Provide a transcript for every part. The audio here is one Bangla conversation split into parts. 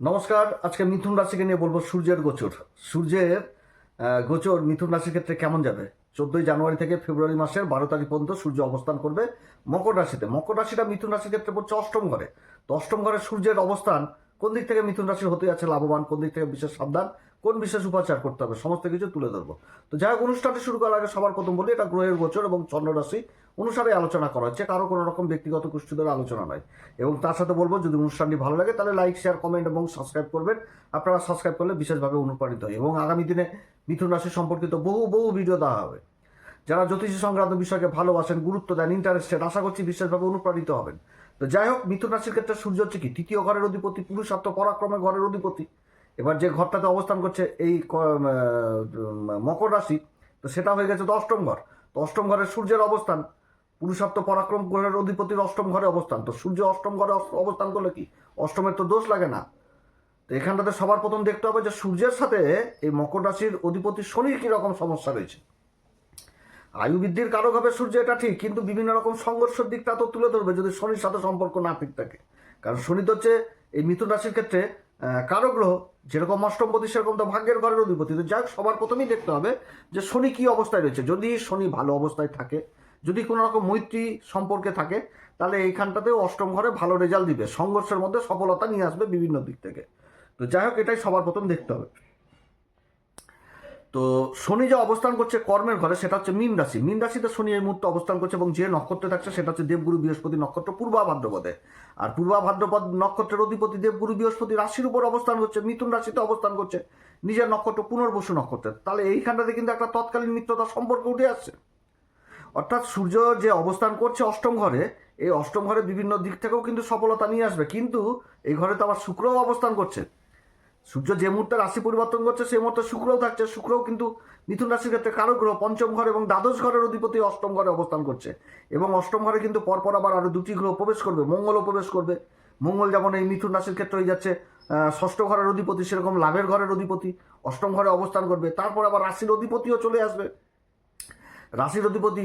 নমস্কার, আজকে মিথুন রাশিকে নিয়ে বলব সূর্যের গোচর। সূর্যের গোচর মিথুন রাশির ক্ষেত্রে কেমন যাবে? চোদ্দই জানুয়ারি থেকে ফেব্রুয়ারি মাসের বারো তারিখ পর্যন্ত সূর্য অবস্থান করবে মকর রাশিতে। মকর রাশিটা মিথুন রাশির ক্ষেত্রে পড়ছে অষ্টম ঘরে। তো অষ্টম ঘরে সূর্যের অবস্থান কোন দিক থেকে মিথুন রাশির হতে যাচ্ছে লাভবান, কোন দিক থেকে বিশেষ সাবধান? কোন বিশেষ উপাচার করতে হবে? সমস্ত কিছু তুলে ধরবো। তো যাই হোক, অনুষ্ঠানটি শুরু করার আগে সবার প্রথম বলি, এটা গ্রহের গোচর এবং চন্দ্র রাশি অনুসারে আলোচনা করা হচ্ছে কারও কোনো রকম ব্যক্তিগত কুষ্ঠিদের আলোচনা নয়। এবং তার সাথে বলব, যদি অনুষ্ঠানটি ভালো লাগে, তাহলে লাইক শেয়ার কমেন্ট এবং সাবস্ক্রাইব করবেন। আপনারা সাবস্ক্রাইব করলে বিশেষভাবে অনুপ্রাণিত হয় এবং আগামী দিনে মিথুন রাশি সম্পর্কিত বহু বহু ভিডিও দেওয়া হবে। যারা জ্যোতিষী সংক্রান্ত বিষয়কে ভালোবাসেন, গুরুত্ব দেন ইন্টারেস্টেড আশা করছি বিশেষভাবে অনুপ্রাণিত হবেন। তো যাই হোক, মিথুন রাশির ক্ষেত্রে সূর্য হচ্ছে কি? তৃতীয় ঘরের অধিপতি, পুরুষার্থ পরাক্রমে ঘরের অধিপতি। এবার যে ঘরটাতে অবস্থান করছে এই মকর রাশি, তো সেটা হয়ে গেছে অষ্টম ঘর। তো অষ্টম ঘরের সূর্যের অবস্থান। পুরুষার্থ পরাক্রম গ্রহের অধিপতির অষ্টম ঘরে অবস্থান। তো সূর্য অষ্টম ঘরে অবস্থান করলে কি? অষ্টমের তো দোষ লাগে না। তো এখানটাতে সবার প্রথম দেখতে হবে যে সূর্যের সাথে এই মকর রাশির অধিপতি শনির কী রকম সমস্যা রয়েছে। আয়ু বৃদ্ধির কারক হবে সূর্য, এটা ঠিক, কিন্তু বিভিন্ন রকম সংঘর্ষের দিকটা তো তুলে ধরবে যদি শনির সাথে সম্পর্ক না ঠিক থাকে। কারণ শনি তো হচ্ছে এই মিথুন রাশির ক্ষেত্রে কারক গ্রহ যেরকম অষ্টমপতি সেরকম তো ভাগ্যের ঘরের অধিপতি। তো যাই সবার প্রথমেই দেখতে হবে যে শনি কী অবস্থায় রয়েছে। যদি শনি ভালো অবস্থায় থাকে, যদি কোনো রকম মৈত্রী সম্পর্কে থাকে, তাহলে এইখানটাতেও অষ্টম ঘরে ভালো রেজাল্ট দিবে। সংঘর্ষের মধ্যে সফলতা নিয়ে আসবে বিভিন্ন দিক থেকে। তো যাই হোক, এটাই সবার প্রথম দেখতে হবে। তো শনি যে অবস্থান করছে কর্মের ঘরে, সেটা হচ্ছে মীন রাশি। মীন রাশিতে শনি এই মুহূর্তে অবস্থান করছে এবং যে নক্ষত্রে থাকছে, সেটা হচ্ছে দেবগুরু, বৃহস্পতি নক্ষত্র, পূর্বা ভাদ্রপদে। আর পূর্বা ভাদ্রপদ নক্ষত্রের অধিপতি দেবগুরু, বৃহস্পতি রাশির উপর অবস্থান করছে, মিথুন রাশিতে অবস্থান করছে, নিজের নক্ষত্র পুনর্বসু নক্ষত্রে তাহলে এইখানটাতে কিন্তু একটা তৎকালীন মিত্রতা সম্পর্ক উঠে আসছে। অর্থাৎ সূর্য যে অবস্থান করছে অষ্টম ঘরে, এই অষ্টম ঘরে বিভিন্ন দিক থেকেও কিন্তু সফলতা নিয়ে আসবে। কিন্তু এই ঘরে তো আবার শুক্রও অবস্থান করছে। সূর্য যে মুহূর্তে রাশি পরিবর্তন করছে সেই মুহূর্তে শুক্রও থাকছে। শুক্রও কিন্তু মিথুন রাশির ক্ষেত্রে কারও গ্রহ, পঞ্চম ঘর এবং দ্বাদশ ঘরের অধিপতি অষ্টম ঘরে অবস্থান করছে। এবং অষ্টম ঘরে কিন্তু পরপর আবার আরও দুটি গ্রহ প্রবেশ করবে। মঙ্গলও প্রবেশ করবে। মঙ্গল যেমন এই মিথুন রাশির ক্ষেত্রে হয়ে যাচ্ছে ষষ্ঠ ঘরের অধিপতি, সেরকম লাভের ঘরের অধিপতি অষ্টম ঘরে অবস্থান করবে। তারপর আবার রাশির অধিপতিও চলে আসবে। রাশির অধিপতি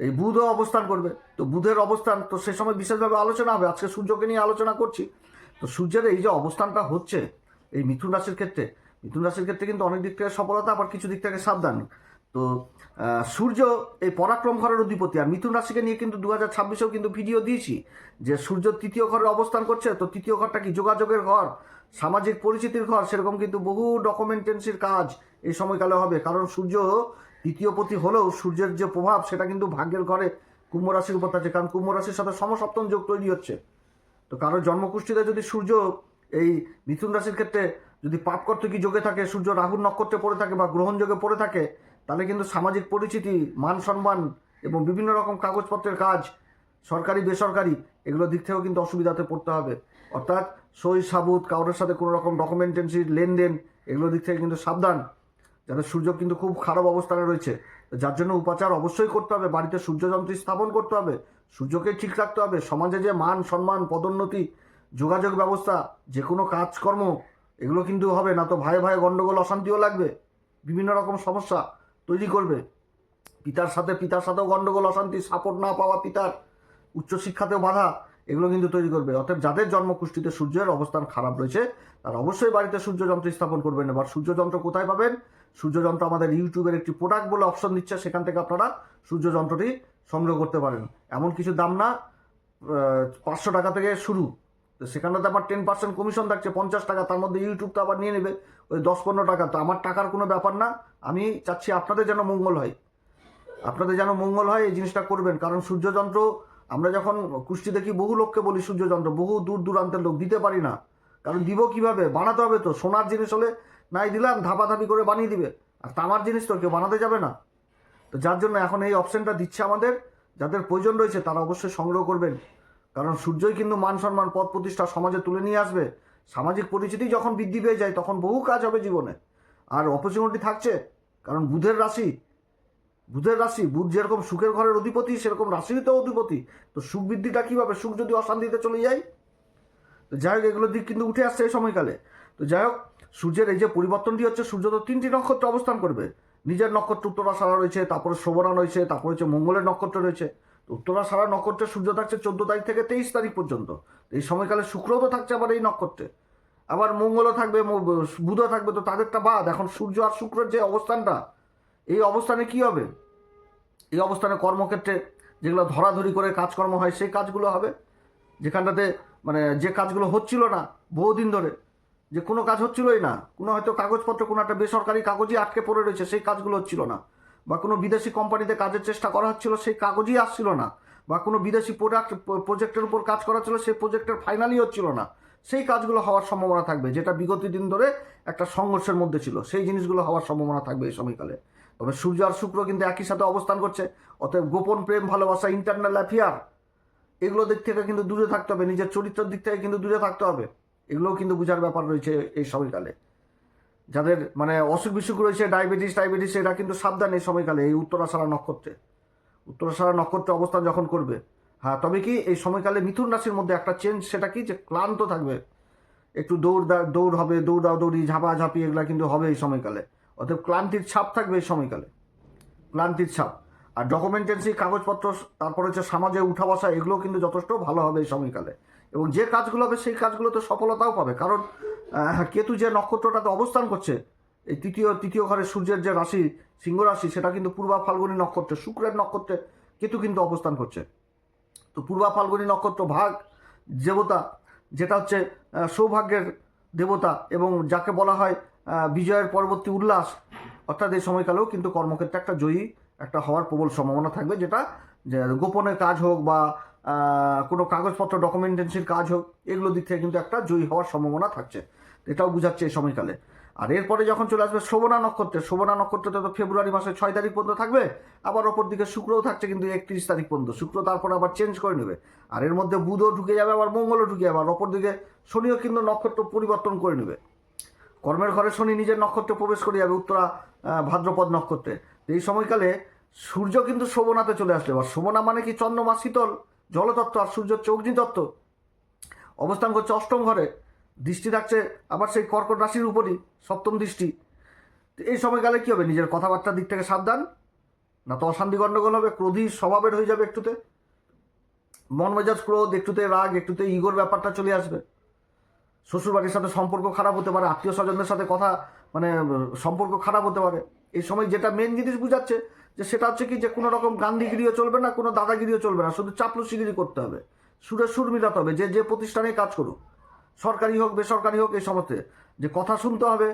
এই বুধও অবস্থান করবে। তো বুধের অবস্থান তো সে সময় বিশেষভাবে আলোচনা হবে। আজকে সূর্যকে নিয়ে আলোচনা করছি। তো সূর্যের এই যে অবস্থানটা হচ্ছে এই মিথুন রাশির ক্ষেত্রে, মিথুন রাশির ক্ষেত্রে কিন্তু অনেক দিক থেকে সফলতা, আবার কিছু দিক থেকে সাবধান। তো সূর্য এই পরাক্রম ঘরের অধিপতি, আর মিথুন রাশিকে নিয়ে কিন্তু দু হাজার ছাব্বিশেও কিন্তু ভিডিও দিয়েছি যে সূর্য তৃতীয় ঘরে অবস্থান করছে। তো তৃতীয় ঘরটা কি যোগাযোগের ঘর, সামাজিক পরিচিতির ঘর, সেরকম কিন্তু বহু ডকুমেন্টেন্সির কাজ এই সময়কালে হবে। কারণ সূর্য তৃতীয় পতি হলেও সূর্যের যে প্রভাব, সেটা কিন্তু ভাগ্যের ঘরে কুম্ভ রাশির উপর থাকছে কারণ কুম্ভ রাশির সাথে সমসপ্তম যোগ তৈরি হচ্ছে। তো কারোর জন্মকুষ্ঠিতে যদি সূর্য এই মিথুন রাশির ক্ষেত্রে যদি পাপকর্তকী যোগে থাকে, সূর্য রাহুর নক্ষত্রে পড়ে থাকে বা গ্রহণ যোগে পড়ে থাকে, তাহলে কিন্তু সামাজিক পরিচিতি মান সম্মান এবং বিভিন্ন রকম কাগজপত্রের কাজ, সরকারি, বেসরকারি, এগুলো দিক থেকেও কিন্তু অসুবিধাতে পড়তে হবে। অর্থাৎ সই সাবুত, কারোর সাথে কোনো রকম ডকুমেন্টেন্সির লেনদেন, এগুলো দিক থেকে কিন্তু সাবধান। যাতে সূর্য কিন্তু খুব খারাপ অবস্থানে রয়েছে। যার জন্য উপাচার অবশ্যই করতে হবে। বাড়িতে সূর্যযন্ত্র স্থাপন করতে হবে। সূর্যকে ঠিক রাখতে হবে। সমাজে যে মান, সম্মান, পদোন্নতি যোগাযোগ ব্যবস্থা যে কোনো কাজকর্ম, এগুলো কিন্তু হবে না তো ভাই ভাই গণ্ডগোল অশান্তিও লাগবে, বিভিন্ন রকম সমস্যা তৈরি করবে। পিতার সাথে, পিতার সাথেও গণ্ডগোল অশান্তি, সাপোর্ট না পাওয়া পিতার উচ্চশিক্ষাতেও বাধা, এগুলো কিন্তু তৈরি করবে। অর্থাৎ যাদের জন্মকুষ্ঠিতে সূর্যের অবস্থান খারাপ রয়েছে, তারা অবশ্যই বাড়িতে সূর্যযন্ত্র স্থাপন করবেন। এবার সূর্যযন্ত্র কোথায় পাবেন? সূর্যযন্ত্র আমাদের ইউটিউবের একটি প্রোডাক্ট বলে অপশন দিচ্ছে, সেখান থেকে আপনারা সূর্যযন্ত্রটি সংগ্রহ করতে পারেন। এমন কিছু দাম না পাঁচশো টাকা থেকে শুরু। তো সেখানে তো আমার টেন পার্সেন্ট কমিশন থাকছে, পঞ্চাশ টাকা, তার মধ্যে ইউটিউব তো আবার নিয়ে নেবে, ওই দশ পনেরো টাকা। তো আমার টাকার কোনো ব্যাপার না, আমি চাচ্ছি আপনাদের যেন মঙ্গল হয়। আপনাদের যেন মঙ্গল হয়, এই জিনিসটা করবেন। কারণ সূর্যযন্ত্র, আমরা যখন কুষ্টি দেখি, বহু লোককে বলি সূর্যযন্ত্র, বহু দূর দূরান্তের লোক, দিতে পারি না। কারণ দিব কীভাবে? বানাতে হবে তো। সোনার জিনিস হলে নাই দিলাম, ধাপাধাপি করে বানিয়ে দিবে। আর তামার জিনিস তো কেউ বানাতে যাবে না। তো যার জন্য এখন এই অপশনটা দিচ্ছে আমাদের। যাদের প্রয়োজন রয়েছে, তারা অবশ্যই সংগ্রহ করবেন। কারণ সূর্যই কিন্তু মান সম্মান, পদ প্রতিষ্ঠা সমাজে তুলে নিয়ে আসবে। সামাজিক পরিচিতি যখন বৃদ্ধি পেয়ে যায়, তখন বহু কাজ হবে জীবনে। আর অপরচুনিটি থাকছে, কারণ বুধের রাশি। বুধের রাশি, বুধ যেরকম সুখের ঘরের অধিপতি, সেরকম রাশিরও অধিপতি। তো সুখ বৃদ্ধিটা কীভাবে? সুখ যদি অশান্তিতে চলে যায়? তো যাই হোক এগুলোর দিক কিন্তু উঠে আসছে এই সময়কালে। তো যাই হোক, সূর্যের এই যে পরিবর্তনটি হচ্ছে, সূর্য তো তিনটি নক্ষত্র অবস্থান করবে। নিজের নক্ষত্র উত্তরা সারা রয়েছে, তারপরে শোভনা রয়েছে, তারপরে হচ্ছে মঙ্গলের নক্ষত্র রয়েছে। তো উত্তরা সারা নক্ষত্রে সূর্য থাকছে চোদ্দ তারিখ থেকে তেইশ তারিখ পর্যন্ত। এই সময়কালে শুক্রও তো থাকছে আবার এই নক্ষত্রে। আবার মঙ্গলও থাকবে বুধও থাকবে, তো তাদেরটা বাদ। এখন সূর্য আর শুক্রের যে অবস্থানটা, এই অবস্থানে কি হবে? এই অবস্থানে কর্মক্ষেত্রে যেগুলো ধরাধরি করে কাজকর্ম হয়, সেই কাজগুলো হবে। যেখানটাতে মানে যে কাজগুলো হচ্ছিল না বহুদিন ধরে, যে কোনো কাজ হচ্ছিলই না। কোনো হয়তো কাগজপত্র, কোনো একটা বেসরকারি কাগজই আটকে পড়ে রয়েছে, সেই কাজগুলো হচ্ছিল না। বা কোনো বিদেশি কোম্পানিতে কাজের চেষ্টা করা হচ্ছিল, সেই কাগজই আসছিল না। বা কোনো বিদেশি প্রোডাক্ট প্রজেক্টের উপর কাজ করা ছিল, সেই প্রজেক্টের ফাইনালই হচ্ছিল না। সেই কাজগুলো হওয়ার সম্ভাবনা থাকবে, যেটা বিগত দিন ধরে একটা সংঘর্ষের মধ্যে ছিল। সেই জিনিসগুলো হওয়ার সম্ভাবনা থাকবে এই সময়কালে। তবে সূর্য আর শুক্র কিন্তু একই সাথে অবস্থান করছে। অতএব গোপন প্রেম, ভালোবাসা ইন্টারনাল অ্যাফেয়ার এগুলো দিক থেকে কিন্তু দূরে থাকতে হবে। নিজের চরিত্রের দিক থেকে কিন্তু দূরে থাকতে হবে। এগুলোও কিন্তু বোঝার ব্যাপার রয়েছে এই সময়কালে। যাদের মানে অসুখ বিসুখ রয়েছে, ডায়াবেটিস ডায়াবেটিস এরা কিন্তু সাবধান এই সময়কালে এই উত্তরাষাঢ়া নক্ষত্রে। উত্তরাষাঢ়া নক্ষত্রে অবস্থান যখন করবে হ্যাঁ তবে কি এই সময়কালে মিথুন রাশির মধ্যে একটা চেঞ্জ সেটা কি? যে ক্লান্ত থাকবে। একটু দৌড় দৌড় হবে দৌড়া দৌড়ি ঝাপা ঝাঁপি এগুলা কিন্তু হবে এই সময়কালে। অতএব ক্লান্তির ছাপ থাকবে এই সময়কালে। ক্লান্তির ছাপ। আর ডকুমেন্টেন্সি কাগজপত্র, তারপর হচ্ছে সমাজে উঠা বসা, এগুলো কিন্তু যথেষ্ট ভালো হবে এই সময়কালে। এবং যে কাজগুলো হবে, সেই কাজগুলোতে সফলতাও পাবে। কারণ কেতু যে নক্ষত্রটাতে অবস্থান করছে, এই তৃতীয় তৃতীয় ঘরে সূর্যের যে রাশি, সিংহ রাশি, সেটা কিন্তু পূর্বা ফাল্গুনী নক্ষত্রে, শুক্রের নক্ষত্রে কেতু কিন্তু অবস্থান করছে। তো পূর্বা ফাল্গুনী নক্ষত্র ভাগ দেবতা, যেটা হচ্ছে সৌভাগ্যের দেবতা এবং যাকে বলা হয় বিজয়ের পরবর্তী উল্লাস, অর্থাৎ এই সময়কালেও কিন্তু কর্মক্ষেত্রে একটা জয়ী, একটা হওয়ার প্রবল সম্ভাবনা থাকবে, যেটা গোপনে কাজ হোক বা কোনো কাগজপত্র ডকুমেন্টেন্সির কাজ হোক, এগুলো দিক থেকে কিন্তু একটা জয়ী হওয়ার সম্ভাবনা থাকছে। এটাও বুঝাচ্ছে এই সময়কালে। আর এরপরে যখন চলে আসবে শোভনা নক্ষত্রে, শোভনা নক্ষত্রতে তো ফেব্রুয়ারি মাসের ছয় তারিখ পর্যন্ত থাকবে, আবার অপর দিকে শুক্রও থাকছে কিন্তু একত্রিশ তারিখ পর্যন্ত। শুক্র তারপর আবার চেঞ্জ করে নেবে। আর এর মধ্যে বুধও ঢুকে যাবে, আবার মঙ্গলও ঢুকে যাবে, আর অপর দিকে শনিও কিন্তু নক্ষত্র পরিবর্তন করে নেবে। কর্মের ঘরে শনি নিজের নক্ষত্রে প্রবেশ করে যাবে, উত্তরা ভাদ্রপদ নক্ষত্রে। এই সময়কালে সূর্য কিন্তু শোভনাতে চলে আসবে। এবার শোভনা মানে কি? চন্দ্রমা শীতল। জলতত্ত্ব আর সূর্য হচ্ছে অগ্নিতত্ত্ব। অবস্থান করছে অষ্টম ঘরে। দৃষ্টি থাকছে আবার সেই কর্কট রাশির উপরই, সপ্তম দৃষ্টি। এই সময়কালে কী হবে? নিজের কথাবার্তার দিক থেকে সাবধান। না তো অশান্তি গণ্ডগোল হবে ক্রোধী স্বভাবের হয়ে যাবে একটুতে। মন মেজাজ ক্রোধ, একটুতে রাগ, একটুতে ইগোর ব্যাপারটা চলে আসবে। শ্বশুরবাড়ির সাথে সম্পর্ক খারাপ হতে পারে, আত্মীয় স্বজনদের সাথে কথা মানে সম্পর্ক খারাপ হতে পারে। এই সময় যেটা মেন জিনিস বুঝাচ্ছে যে সেটা হচ্ছে কি যে কোনো রকম গান্ধীগিরিও চলবে না, কোনো দাদাগিরিও চলবে না, শুধু চাপলুসিগিরি করতে হবে। সুরে সুর মিলাতে হবে, যে যে প্রতিষ্ঠানে কাজ করুক, সরকারি হোক, বেসরকারি হোক, এই সমস্ত। যে কথা শুনতে হবে,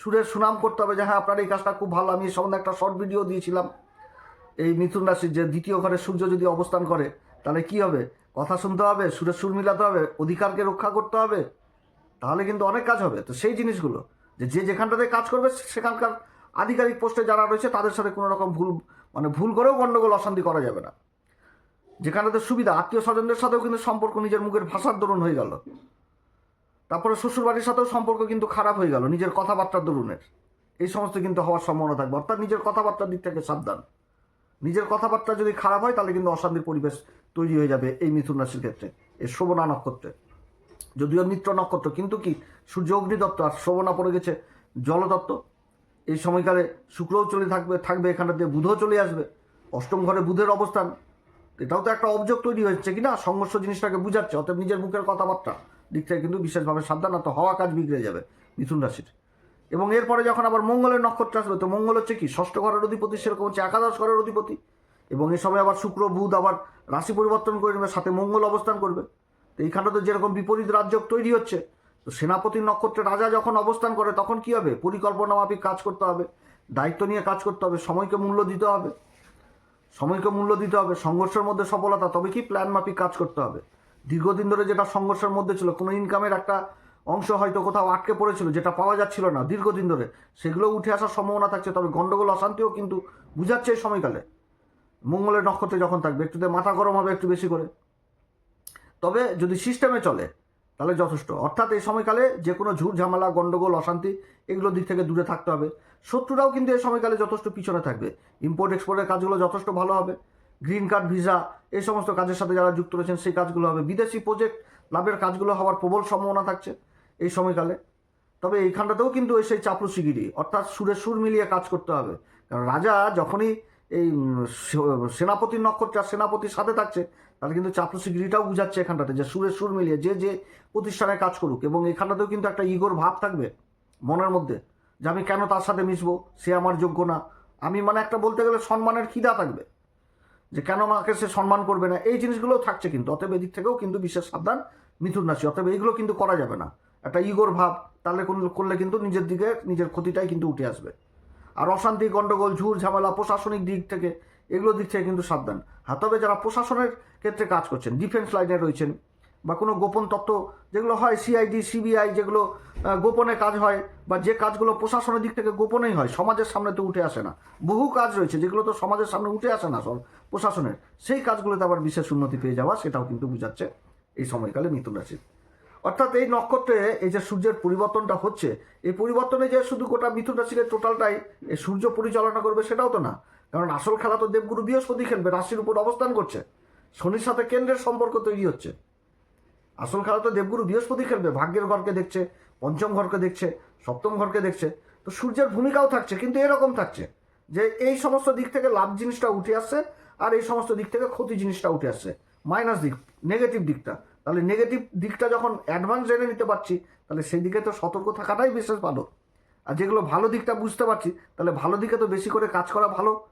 সুরের সুনাম করতে হবে, যে হ্যাঁ আপনার এই কাজটা খুব ভালো, আমি এই সম্বন্ধে একটা শর্ট ভিডিও দিয়েছিলাম। এই মিথুন রাশির যে দ্বিতীয় ঘরে সূর্য যদি অবস্থান করে, তাহলে কি হবে? কথা শুনতে হবে, সুরের সুর মিলাতে হবে, অধিকারকে রক্ষা করতে হবে, তাহলে কিন্তু অনেক কাজ হবে। তো সেই জিনিসগুলো, যে যে যেখানটাতে কাজ করবে সেখানকার আধিকারিক পোস্টে যারা রয়েছে, তাদের সাথে কোনো রকম ভুল মানে ভুল করেও গণ্ডগোল, অশান্তি করা যাবে না। যেখানটাতে সুবিধা, আত্মীয় স্বজনদের সাথেও কিন্তু সম্পর্ক, নিজের মুখের ভাষার দরুন হয়ে গেল। তারপরে শ্বশুরবাড়ির সাথেও সম্পর্ক কিন্তু খারাপ হয়ে গেল, নিজের কথাবার্তার দরুনের। এই সমস্ত কিন্তু হওয়ার সম্ভাবনা থাকবে। অর্থাৎ নিজের কথাবার্তার দিক থেকে সাবধান। নিজের কথাবার্তা যদি খারাপ হয়, তাহলে কিন্তু অশান্তির পরিবেশ তৈরি হয়ে যাবে এই মিথুন রাশির ক্ষেত্রে, এই শোভনা নক্ষত্রে। যদিও মিত্র নক্ষত্র, কিন্তু কি? সূর্য অগ্নিদত্ত আর শোভনা পড়ে গেছে জলতত্ত্ব এই সময়কালে শুক্রও চলে থাকবে থাকবে এখানটাতে, বুধও চলে আসবে। অষ্টম ঘরে বুধের অবস্থান। এটাও তো একটা অবজেক্ট তৈরি হচ্ছে কি না সংঘর্ষ জিনিসটাকে বুঝাচ্ছে, অতএব নিজের মুখের কথাবার্তা দিক থেকে কিন্তু বিশেষভাবে সাবধান, না তো হওয়া কাজ বিগড়ে যাবে মিথুন রাশির। এবং এরপরে যখন আবার মঙ্গলের নক্ষত্র আসবে, তো মঙ্গল হচ্ছে কি? ষষ্ঠ ঘরের অধিপতি, সেরকম হচ্ছে একাদশ ঘরের অধিপতি। এবং এই সময় আবার শুক্র, বুধ আবার রাশি পরিবর্তন করে নেবে, সাথে মঙ্গল অবস্থান করবে। তো এইখানটা তো যেরকম বিপরীত রাজ্য তৈরি হচ্ছে তো সেনাপতির নক্ষত্রে রাজা যখন অবস্থান করে, তখন কি হবে? পরিকল্পনা মাফিক কাজ করতে হবে। দায়িত্ব নিয়ে কাজ করতে হবে। সময়কে মূল্য দিতে হবে। সময়কে মূল্য দিতে হবে। সংঘর্ষের মধ্যে সফলতা, তবে কি প্ল্যান মাফিক কাজ করতে হবে? দীর্ঘদিন ধরে যেটা সংঘর্ষের মধ্যে ছিল, কোনো ইনকামের একটা অংশ হয়তো কোথাও আটকে পড়েছিল, যেটা পাওয়া যাচ্ছিল না দীর্ঘদিন ধরে। সেগুলো উঠে আসার সম্ভাবনা থাকছে, তবে গণ্ডগোল অশান্তিও কিন্তু বুঝাচ্ছে এই সময়কালে। মঙ্গলের নক্ষত্রে যখন থাকবে, একটুতে মাথা গরম হবে একটু বেশি করে। তবে যদি সিস্টেমে চলে তাহলে যথেষ্ট। অর্থাৎ এই সময়কালে যে কোনো ঝুট ঝামেলা, গন্ডগোল, অশান্তি এগুলোর দিক থেকে দূরে থাকতে হবে। শত্রুরাও কিন্তু এই সময়কালে যথেষ্ট পিছনে থাকবে। ইম্পোর্ট এক্সপোর্টের কাজগুলো যথেষ্ট ভালো হবে। গ্রিন কার্ড ভিসা এই সমস্ত কাজের সাথে যারা যুক্ত রয়েছেন, সেই কাজগুলো হবে। বিদেশি প্রজেক্ট লাভের কাজগুলো হওয়ার প্রবল সম্ভাবনা থাকছে এই সময়কালে। তবে এইখানটাতেও কিন্তু সেই চাপলুসিগিরি অর্থাৎ সুরে সুর মিলিয়ে কাজ করতে হবে। কারণ রাজা যখনই এই সেনাপতির নক্ষত্র আর সেনাপতির সাথে থাকছে, তাহলে কিন্তু চাপলুসিগিরিটাও বুঝাচ্ছে এখানটাতে যে সুরের সুর মিলিয়ে যে যে প্রতিষ্ঠানে কাজ করুক এবং এখানটাতেও কিন্তু একটা ইগোর ভাব থাকবে মনের মধ্যে যে আমি কেন তার সাথে মিশবো, সে আমার যোগ্য না। আমি মানে একটা বলতে গেলে সম্মানের খিদা থাকবে যে কেন আমাকে সে সম্মান করবে না। এই জিনিসগুলোও থাকছে কিন্তু, অতএব এদিক থেকেও কিন্তু বিশেষ সাবধান, মিথুন রাশি। অতএব এইগুলো কিন্তু করা যাবে না। একটা ইগোর ভাব, তাহলে করলে কিন্তু নিজের দিকে, নিজের ক্ষতিটাই কিন্তু উঠে আসবে। আর অশান্তি গণ্ডগোল ঝুর, ঝামেলা, প্রশাসনিক দিক থেকে এগুলো দিক থেকে কিন্তু সাবধান। হ্যাঁ তবে যারা প্রশাসনের ক্ষেত্রে কাজ করছেন ডিফেন্স লাইনে রয়েছেন বা কোনো গোপন তত্ত্ব যেগুলো হয় সিআইডি সিবিআই যেগুলো গোপনে কাজ হয় বা যে কাজগুলো প্রশাসনের দিক থেকে গোপনেই হয়, সমাজের সামনে তো উঠে আসে না। বহু কাজ রয়েছে যেগুলো তো সমাজের সামনে উঠে আসে না সব প্রশাসনের। সেই কাজগুলোতে আবার বিশেষ উন্নতি পেয়ে যাওয়া, সেটাও কিন্তু বুঝাচ্ছে এই সময়কালে মিথুন রাশির। অর্থাৎ এই নক্ষত্রে এই যে সূর্যের পরিবর্তনটা হচ্ছে, এই পরিবর্তনে যে শুধু গোটা মিথুন রাশির টোটালটাই এই সূর্য পরিচালনা করবে সেটাও তো না। কারণ আসল খেলা তো দেবগুরু বৃহস্পতি খেলবে, রাশির উপর অবস্থান করছে। শনির সাথে কেন্দ্রের সম্পর্ক তৈরি হচ্ছে। আসল খেলা তো দেবগুরু বৃহস্পতি খেলবে, ভাগ্যের ঘরকে দেখছে, পঞ্চম ঘরকে দেখছে, সপ্তম ঘরকে দেখছে। তো সূর্যের ভূমিকাও থাকছে, কিন্তু এরকম থাকছে যে এই সমস্ত দিক থেকে লাভ জিনিসটা উঠে আসছে আর এই সমস্ত দিক থেকে ক্ষতি জিনিসটা উঠে আসছে। মাইনাস দিক নেগেটিভ দিকটা। তাহলে নেগেটিভ দিকটা যখন অ্যাডভান্স জেনে নিতে পারছি, তাহলে সেই দিকে তো সতর্ক থাকাটাই বিশেষ ভালো। আর যেগুলো ভালো দিকটা বুঝতে পারছি, তাহলে ভালো দিকে তো বেশি করে কাজ করা ভালো।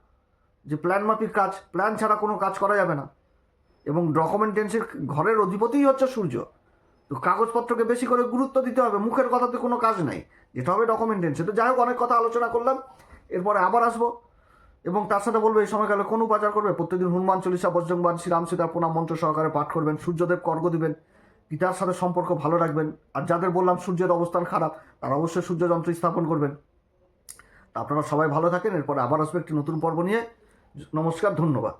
যে প্ল্যান মাফিক কাজ প্ল্যান ছাড়া কোনো কাজ করা যাবে না। এবং ডকুমেন্টেন্সির ঘরের অধিপতিই হচ্ছে সূর্য। তো কাগজপত্রকে বেশি করে গুরুত্ব দিতে হবে, মুখের কথাতে কোনো কাজ নাই। যেটা হবে ডকুমেন্টেন্সি তো যাই হোক, অনেক কথা আলোচনা করলাম। এরপরে আবার আসব। এবং তার সাথে বলব, এই সময়কালে কোন উপাচার করবে? প্রত্যেকদিন হনুমান চল্লিশা বজ্রংবান শ্রীরাম সীতার প্রণাম মন্ত্র সহকারে পাঠ করবেন। সূর্যদেব কর্গ দিবেন। পিতার সাথে সম্পর্ক ভালো রাখবেন। আর যাদের বললাম সূর্যের অবস্থান খারাপ, তারা অবশ্যই সূর্য যন্ত্র স্থাপন করবেন। আপনারা সবাই ভালো থাকেন। এরপরে আবার আসবে একটি নতুন পর্ব নিয়ে। নমস্কার, ধন্যবাদ।